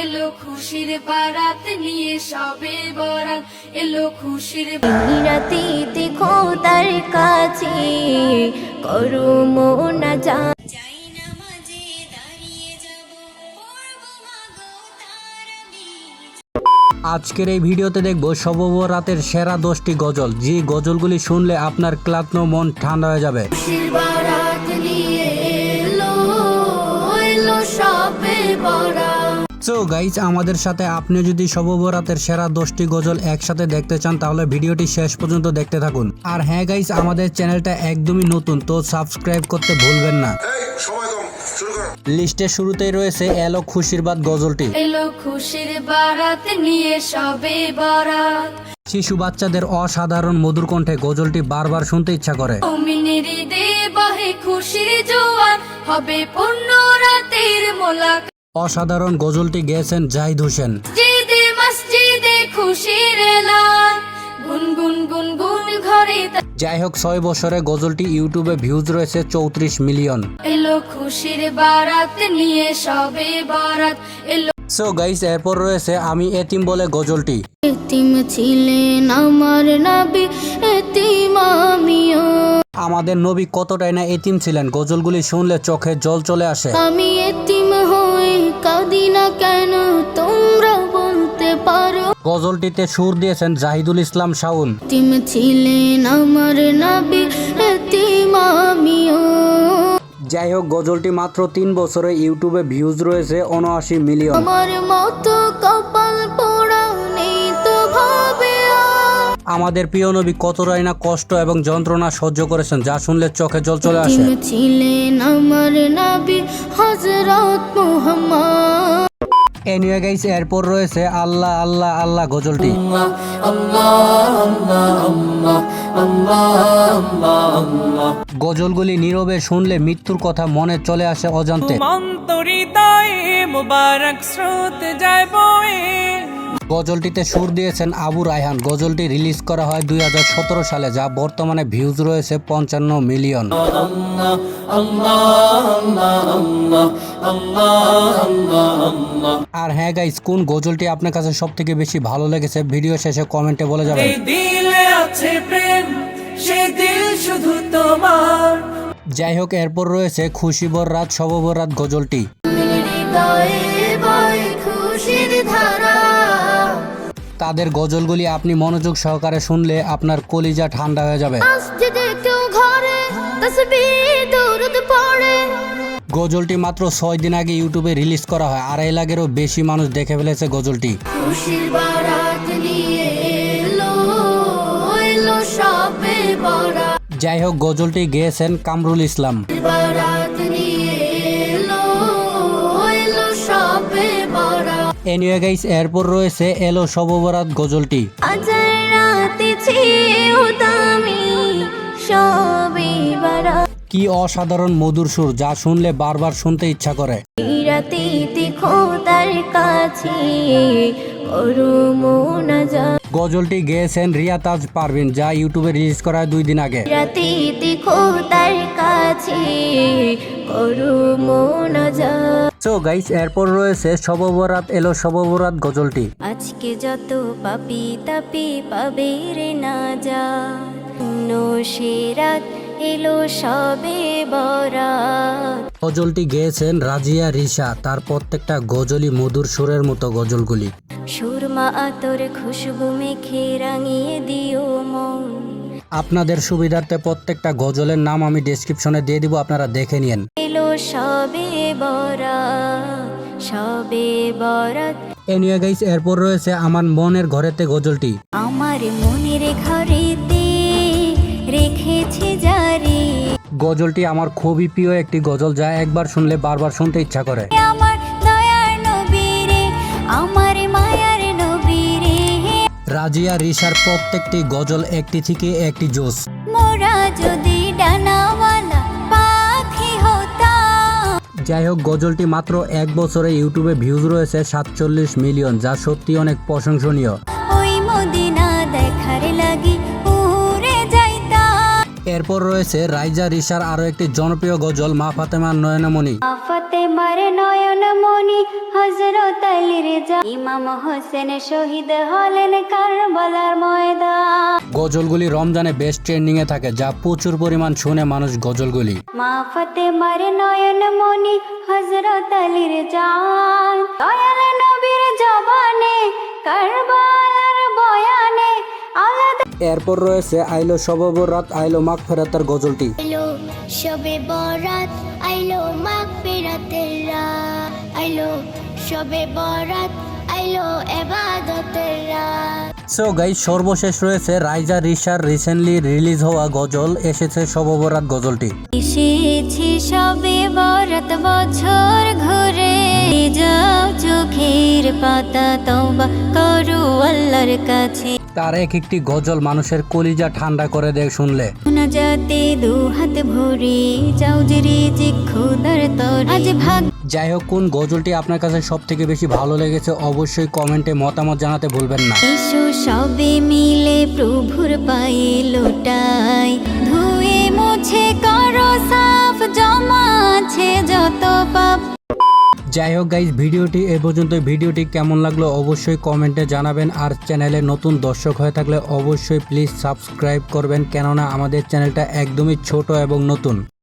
এলো খুশির বারাত নিয়ে সবে বরাত। এলো খুশির রাতে খোদার কাছে করো মোনা যা যাই নামাজে দাঁড়িয়ে যাব পড়ব মাগো তারাবি আজকের এই ভিডিওতে দেখব সবরাতের সেরা দশটি গজল। যে গজলগুলি শুনলে আপনার ক্লান্ত মন ঠান্ডা হয়ে যাবে। খুশির নিয়ে এলো এলো সবে বরাত। সো গাইজ আমাদের সাথে আপনি যদি সবরাতের সেরা দশটি গজল একসাথে দেখতে চান তাহলে ভিডিওটি শেষ পর্যন্ত দেখতে থাকুন। আর হ্যাঁ গাইজ আমাদের চ্যানেলটা একদমই নতুন তো সাবস্ক্রাইব করতে ভুলবেন না। এই সময় কম শুরু করো। লিস্টের শুরুতেই রয়েছে এলো খুশির বাদ গজলটি। এলো খুশির বারাত নিয়ে সবে বরাত। শিশু বাচ্চাদের অসাধারণ মধুর কণ্ঠে গজলটি বারবার শুনতে ইচ্ছা করে। খুশির জোয়ার হবে পূর্ণ রাতের মোলাকাত। অসাধারণ গজলটি গেয়েছেন জাহিদ হোসেন। যাই হোক ছয় বছরে গজলটি ইউটিউবে ভিউজ রয়েছে চৌত্রিশ মিলিয়ন। এলো খুশির বারাত নিয়ে সবে বরাত। এলো সো গাইস এরপর রয়েছে আমি এতিম বলে গজলটি। এতিম ছিলেন আমার নবী এতিম আমিও। আমাদের নবী কতটাই না এতিম ছিলেন গজলগুলি শুনলে চোখে জল চলে আসে। আমি এতিম কাঁদি না কেন তোমরা বলতে পারো? গজলটিতে সুর দিয়েছেন জাহিদুল ইসলাম শাউন তুমি ছিলেন আমার নাবি যাই হোক গজলটি মাত্র তিন বছরে ইউটিউবে ভিউজ রয়েছে উনআশি মিলিয়ন আমার মতো কপাল আমাদের প্রিয় নবী কতটাই না কষ্ট এবং যন্ত্রণা সহ্য করেছেন যা শুনলে চোখে জল চলে আসে। ছিলেন আমার নবী হযরত মুহাম্মদ। এনিওয়ে গাইস এরপর রয়েছে আল্লাহ আল্লাহ আল্লাহ গজলটি। গজলগুলি নীরবে শুনলে মৃত্যুর কথা মনে চলে আসে অজান্তে। মুবারক স্রোত যায় বয়ে। গজলটিতে সুর দিয়েছেন আবু রায়হান। গজলটি রিলিজ করা হয় দুই হাজার সতেরো সালে যা বর্তমানে ভিউজ রয়েছে পঞ্চান্ন মিলিয়ন। আর হ্যাঁ গাইস কোন গজলটি আপনার কাছে সব থেকে বেশি ভালো লেগেছে? ভিডিও শেষে কমেন্টে বলে যাবেন। যাই হোক এরপর রয়েছে খুশিবর রাত সববর রাত গজলটি। তাদের গজলগুলি আপনি মনোযোগ সহকারে শুনলে আপনার কলিজা ঠান্ডা হয়ে যাবে। গজলটি মাত্র ছয় দিন আগে ইউটিউবে রিলিজ করা হয়। আড়াই লাখেরও বেশি মানুষ দেখে ফেলেছে গজলটি। যাই হোক গজলটি গেয়েছেন কামরুল ইসলাম। এনিওয়ে গাইস এরপর রয়েছে এলো সববরাত গজলটি। কি অসাধারণ মধুর সুর যা শুনলে বারবার শুনতে ইচ্ছা করে। গজলটি গেয়েছেন রিয়া তাজ পারভিন যা ইউটিউবে রিলিজ করা দুই দিন আগে। রাতে দেখো তার কাছে করো সো গাইস এরপর রয়েছে সববরাত এলো সববরাত গজলটি। আজকে যত পাপি তাপি পাবে রে না যা। সেরাত এলো সবে বরাত। গজলটি গেয়েছেন রাজিয়া রিসা তার প্রত্যেকটা গজলই মধুর সুরের মতো গজলগুলি। সুরমা আতর খুশবু মেখে রাঙিয়ে দিও মন। আপনাদের সুবিধার্থে প্রত্যেকটা গজলের নাম আমি ডেসক্রিপশনে দিয়ে দিব আপনারা দেখে নিন এলো সবে বরাত সবে বরাত। গাইস এরপর রয়েছে আমার মনের ঘরেতে গজলটি। আমার মনের ঘরেতে রেখেছে জারি। গজলটি আমার খুবই প্রিয় একটি গজল যা একবার শুনলে বারবার শুনতে ইচ্ছা করে। আমার রাজিয়া রিসার প্রত্যেকটি গজল একটি থেকে একটি জোস মোরা যদি ডানাওয়ালা পাখি হতাম। যাই হোক গজলটি মাত্র এক বছরে ইউটিউবে ভিউজ রয়েছে সাতচল্লিশ মিলিয়ন যা সত্যি অনেক প্রশংসনীয়। এরপর রয়েছে রাইজা রিসার আরও একটি জনপ্রিয় গজল মা ফাতেমার নয়নমণি আফাতে মারে হজরত আলীর ইমাম হোসেন শহীদ হলেন কারবালার ময়দান। গজলগুলি রমজানে বেস্ট ট্রেন্ডিং এ থাকে যা প্রচুর পরিমাণ শুনে মানুষ গজলগুলি। মা ফতেমার নয়ন মনি হজরত আলীর এরপর রয়েছে আইলো রাত আইলো মাগ ফেরাতার গজলটি। আইলো সবে বরাত আইলো মাগ ফেরাতের রাত। আইলো সবে বরাত আইলো রাত। সো গাইজ সর্বশেষ রয়েছে রাইজা রিশার রিসেন্টলি রিলিজ হওয়া গজল এসেছে সববরাত গজলটি। এসেছি সবে বরাত বছর ঘুরে যাও চোখের পাতা তওবা করু আল্লাহর কাছে। তার এক একটি গজল মানুষের কলিজা ঠান্ডা করে দেয় শুনলে। যাতে দু হাত ভরে যাও যে রিজিক খোদার তরে। আজ ভাগ যাই হোক কোন গজলটি আপনার কাছে সব থেকে বেশি ভালো লেগেছে অবশ্যই কমেন্টে মতামত জানাতে ভুলবেন না। এসো সবে মিলে প্রভুর পায়ে লোটাই। ধুয়ে মুছে করো সাফ জমা আছে যত পাপ। যাই হোক গাইজ ভিডিওটি এ পর্যন্ত ভিডিওটি কেমন লাগল অবশ্যই কমেন্টে জানাবেন। আর চ্যানেলে নতুন দর্শক হয়ে থাকলে অবশ্যই প্লিজ সাবস্ক্রাইব করবেন। কেননা আমাদের চ্যানেলটা একদমই ছোট এবং নতুন।